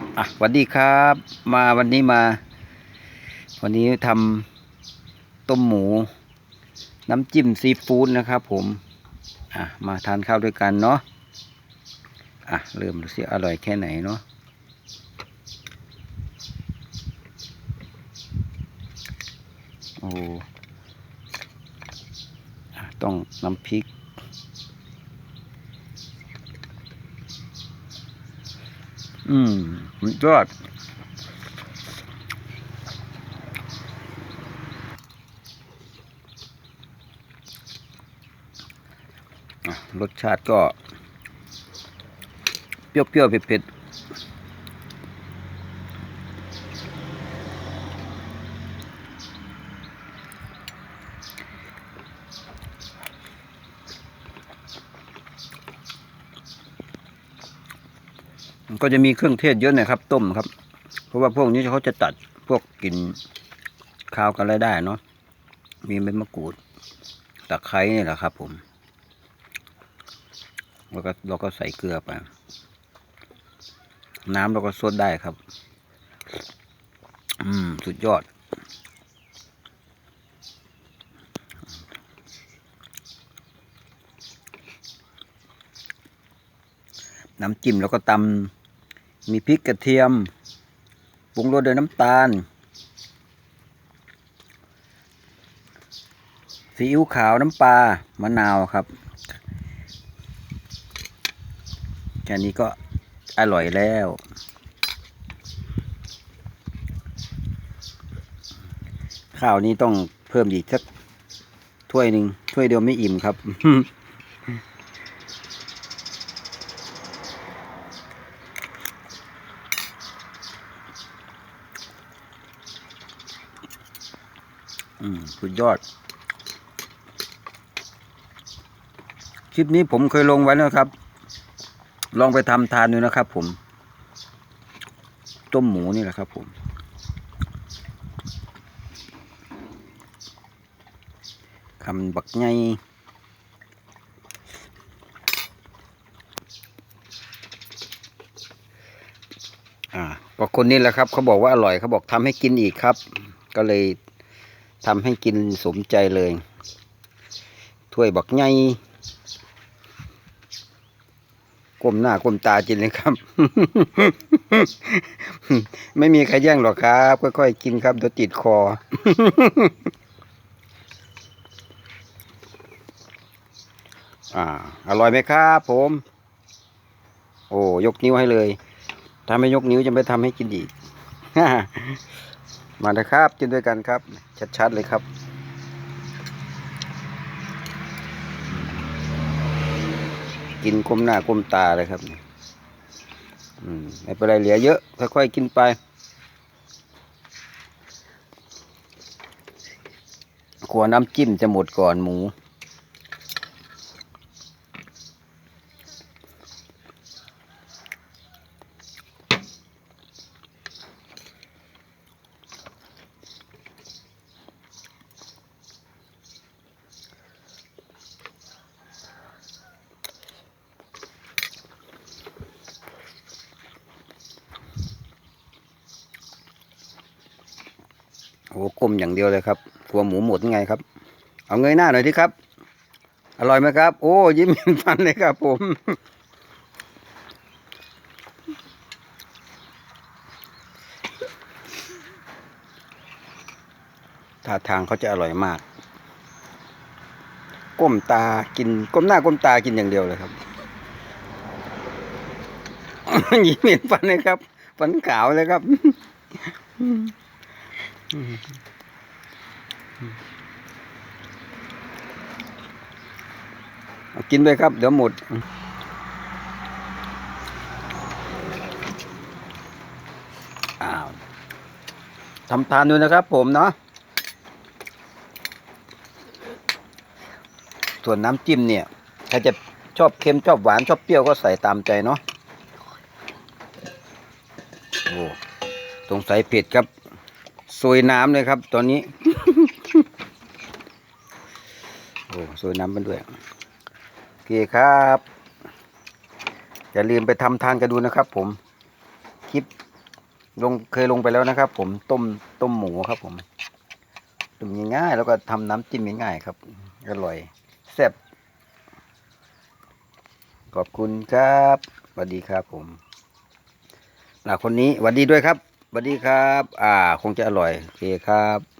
อะสวัสดีครับ มาวันนี้มา วันนี้ทำต้มหมู น้ำจิ้มซีฟู้ดนะครับผม อะ มาทานข้าวด้วยกันเนาะอะ เริ่มดูสิอร่อยแค่ไหนเนาะโอ้ต้องน้ำพริก อืมสุดยอดรสชาติก็ เปรี้ยวๆเผ็ดๆ ก็จะมีเครื่องเทศเยอะหน่อยครับ ต้มครับ เพราะว่าพวกนี้เขาจะตัดพวกกลิ่นคาวกันอะไรได้เนาะมีใบมะกรูดตะไคร้นี่แหละครับ ผมแล้วก็เราก็ใส่เกลือไป น้ำเราก็ซดได้ครับ อืม สุดยอด น้ำจิ้มแล้วก็ตำ มีพริกกระเทียมปรุงรสด้วยน้ำตาลซีอิ๊วขาวน้ำปลามะนาวครับ แค่นี้ก็อร่อยแล้ว ข้าวนี้ต้องเพิ่มอีกสักถ้วยหนึ่งถ้วยเดียวไม่อิ่มครับ อืมสุดยอด คลิปนี้ผมเคยลงไว้แล้วครับ ลองไปทำทานดูนะครับ ผม ต้มหมูนี่แหละครับ ผม คำบักไงอ่าก็คนนี้แหละครับ เขาบอกว่าอร่อยเขาบอกทำให้กินอีกครับ ก็เลย ทำให้กินสมใจเลย ถ้วยบักไงก้มหน้าก้มตากินเลยครับ ไม่มีใครแย่งหรอกครับ ค่อยๆกินครับเดี๋ยวติดคอ อ่า อร่อยไหมครับผม โอ้ยกนิ้วให้เลย ถ้าไม่ยกนิ้วจะไม่ทำให้กินอีก มาเลยครับกินด้วยกันครับ ชัดๆเลยครับ กินก้มหน้าก้มตาเลยครับอืมไม่เป็นไรเหลือเยอะค่อยๆกินไปขวน้ำจิ้มจะหมดก่อนหมู อ้กลมอย่างเดียวเลยครับกลัวหมูหมดยังไงครับ เอาเงยหน้าหน่อยที่ครับ อร่อยไหมครับ โอ้ยิ้มเห็นฟันเลยครับผม ท่าทางเขาจะอร่อยมาก ก้มตากิน ก้มหน้าก้มตากินอย่างเดียวเลยครับยิ้มเห็นฟันเลยครับ ฟันขาวเลยครับ กินไปครับ เดี๋ยวหมด อ้าวทำทานดูนะครับผมเนาะ ส่วนน้ำจิ้มเนี่ยถ้าจะชอบเค็มชอบหวานชอบเปรี้ยวก็ใส่ตามใจเนาะ โอ้สงสัยเผ็ดครับ ซวยน้ำเลยครับ ตอนนี้ โอ้ซวยน้ำมันด้วยโอเคครับ อย่าลืมไปทำทานกันดูนะครับ ผม คลิปลงเคยลงไปแล้วนะครับ ผมต้มต้มหมูครับ ผมต้มง่ายๆแล้วก็ทำน้ำจิ้มง่ายๆครับ อร่อยแซ่บขอบคุณครับสวัสดีครับผมอ่าคนนี้สวัสดีด้วยครับ สวัสดีครับ อ่า คงจะอร่อย โอเคครับ